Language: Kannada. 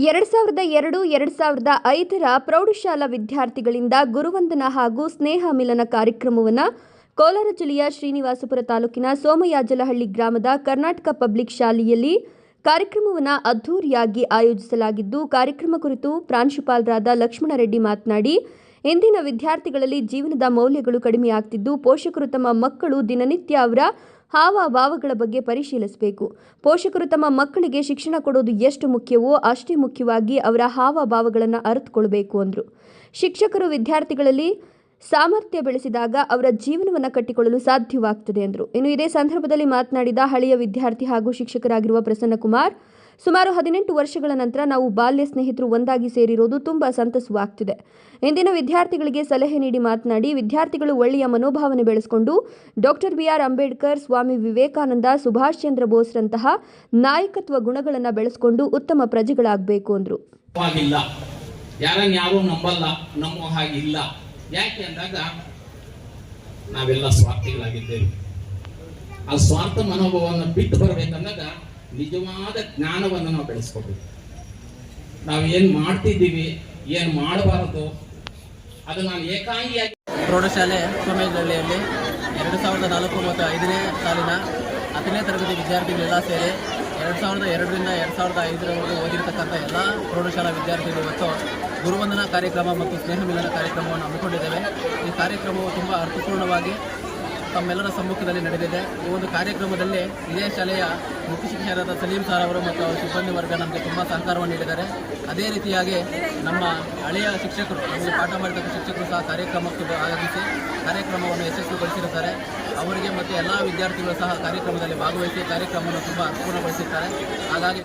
ಎರಡು ಸಾವಿರದ ಎರಡು ಎರಡು ಸಾವಿರದ ಐದರ ಪ್ರೌಢಶಾಲಾ ವಿದ್ಯಾರ್ಥಿಗಳಿಂದ ಗುರುವಂದನ ಹಾಗೂ ಸ್ನೇಹ ಮಿಲನ ಕಾರ್ಯಕ್ರಮವನ್ನು ಕೋಲಾರ ಜಿಲ್ಲೆಯ ಶ್ರೀನಿವಾಸಪುರ ತಾಲೂಕಿನ ಸೋಮಯಾಜಲಹಳ್ಳಿ ಗ್ರಾಮದ ಕರ್ನಾಟಕ ಪಬ್ಲಿಕ್ ಶಾಲೆಯಲ್ಲಿ ಕಾರ್ಯಕ್ರಮವನ್ನು ಅದ್ಧೂರಿಯಾಗಿ ಆಯೋಜಿಸಲಾಗಿದ್ದು, ಕಾರ್ಯಕ್ರಮ ಕುರಿತು ಪ್ರಾಂಶುಪಾಲರಾದ ಲಕ್ಷ್ಮಣರೆಡ್ಡಿ ಮಾತನಾಡಿ ಇಂದಿನ ವಿದ್ಯಾರ್ಥಿಗಳಲ್ಲಿ ಜೀವನದ ಮೌಲ್ಯಗಳು ಕಡಿಮೆಯಾಗ್ತಿದ್ದು, ಪೋಷಕರು ತಮ್ಮ ಮಕ್ಕಳು ದಿನನಿತ್ಯ ಅವರ ಹಾವಭಾವಗಳ ಬಗ್ಗೆ ಪರಿಶೀಲಿಸಬೇಕು. ಪೋಷಕರು ತಮ್ಮ ಮಕ್ಕಳಿಗೆ ಶಿಕ್ಷಣ ಕೊಡೋದು ಎಷ್ಟು ಮುಖ್ಯವೋ ಅಷ್ಟೇ ಮುಖ್ಯವಾಗಿ ಅವರ ಹಾವಭಾವಗಳನ್ನು ಅರಿತುಕೊಳ್ಬೇಕು ಅಂದರು. ಶಿಕ್ಷಕರು ವಿದ್ಯಾರ್ಥಿಗಳಲ್ಲಿ ಸಾಮರ್ಥ್ಯ ಬೆಳೆಸಿದಾಗ ಅವರ ಜೀವನವನ್ನು ಕಟ್ಟಿಕೊಳ್ಳಲು ಸಾಧ್ಯವಾಗ್ತದೆ ಎಂದರು ಇನ್ನು ಇದೇ ಸಂದರ್ಭದಲ್ಲಿ ಮಾತನಾಡಿದ ಹಳೆಯ ವಿದ್ಯಾರ್ಥಿ ಹಾಗೂ ಶಿಕ್ಷಕರಾಗಿರುವ ಪ್ರಸನ್ನಕುಮಾರ್ ಸುಮಾರು ಹದಿನೆಂಟು ವರ್ಷಗಳ ನಂತರ ನಾವು ಬಾಲ್ಯ ಸ್ನೇಹಿತರು ಒಂದಾಗಿ ಸೇರಿರೋದು ತುಂಬಾ ಸಂತಸವಾಗ್ತಿದೆ. ಇಂದಿನ ವಿದ್ಯಾರ್ಥಿಗಳಿಗೆ ಸಲಹೆ ನೀಡಿ ಮಾತನಾಡಿ, ವಿದ್ಯಾರ್ಥಿಗಳು ಒಳ್ಳೆಯ ಮನೋಭಾವನೆ ಬೆಳೆಸಿಕೊಂಡು doctor B R Ambedkar, Swami Vivekananda, Subhash Chandra ಬೋಸ್ರಂತಹ ನಾಯಕತ್ವ ಗುಣಗಳನ್ನು ಬೆಳೆಸಿಕೊಂಡು ಉತ್ತಮ ಪ್ರಜೆಗಳಾಗಬೇಕು ಅಂದರು. ನಾವೆಲ್ಲ ಸ್ವಾರ್ಥಿಗಳಾಗಿದ್ದೇವೆ. ಆ ಸ್ವಾರ್ಥ ಮನೋಭಾವವನ್ನು ಬಿಟ್ಟು ಬರ್ಬೇಕಂದಾಗ ನಿಜವಾದ ಜ್ಞಾನವನ್ನು ನಾವು ಬೆಳೆಸ್ಕೋಬೇಕು. ನಾವು ಏನು ಮಾಡ್ತಿದ್ದೀವಿ, ಏನು ಮಾಡಬಾರದು, ಅದು ನಾನು ಏಕಾಂಗಿಯಾಗಿ ಪ್ರೌಢಶಾಲೆ ಸೋಮೇಜಳ್ಳಿಯಲ್ಲಿ ಎರಡು ಸಾವಿರದ ನಾಲ್ಕು ಮತ್ತು ಐದನೇ ಸಾಲಿನ ಹತ್ತನೇ ತರಗತಿ ವಿದ್ಯಾರ್ಥಿಗಳೆಲ್ಲ ಸೇರಿ ಎರಡು ಸಾವಿರದ ಎರಡರಿಂದ ಎರಡು ಸಾವಿರದ ಐದರವರೆಗೂ ಓದಿರ್ತಕ್ಕಂಥ ಎಲ್ಲ ಪ್ರೌಢಶಾಲಾ ವಿದ್ಯಾರ್ಥಿಗಳು ಇವತ್ತು ಗುರುವಂದನಾ ಕಾರ್ಯಕ್ರಮ ಮತ್ತು ಸ್ನೇಹ ಮಿಲನ ಕಾರ್ಯಕ್ರಮವನ್ನು ಹಮ್ಮಿಕೊಂಡಿದ್ದೇವೆ. ಈ ಕಾರ್ಯಕ್ರಮವು ತುಂಬ ಅರ್ಥಪೂರ್ಣವಾಗಿ ತಮ್ಮೆಲ್ಲರ ಸಮ್ಮುಖದಲ್ಲಿ ನಡೆದಿದೆ. ಈ ಒಂದು ಕಾರ್ಯಕ್ರಮದಲ್ಲಿ ಇದೇ ಶಾಲೆಯ ಮುಖ್ಯ ಶಿಕ್ಷಕರಾದ ಸಲೀಂ ಸಾರ್ ಅವರು ಮತ್ತು ಅವರ ಸಿಬ್ಬಂದಿ ವರ್ಗ ನಮಗೆ ತುಂಬ ಸಹಕಾರವನ್ನು ನೀಡಿದ್ದಾರೆ. ಅದೇ ರೀತಿಯಾಗಿ ನಮ್ಮ ಹಳೆಯ ಶಿಕ್ಷಕರು, ನಮಗೆ ಪಾಠ ಮಾಡಿದ ಶಿಕ್ಷಕರು ಸಹ ಕಾರ್ಯಕ್ರಮಕ್ಕೆ ಆಗಮಿಸಿ ಕಾರ್ಯಕ್ರಮವನ್ನು ಯಶಸ್ವಿಗೊಳಿಸಿರುತ್ತಾರೆ. ಅವರಿಗೆ ಮತ್ತು ಎಲ್ಲ ವಿದ್ಯಾರ್ಥಿಗಳು ಸಹ ಕಾರ್ಯಕ್ರಮದಲ್ಲಿ ಭಾಗವಹಿಸಿ ಕಾರ್ಯಕ್ರಮವನ್ನು ತುಂಬ ಅರ್ಥಪೂರ್ಣಗೊಳಿಸಿದ್ದಾರೆ ಹಾಗಾಗಿ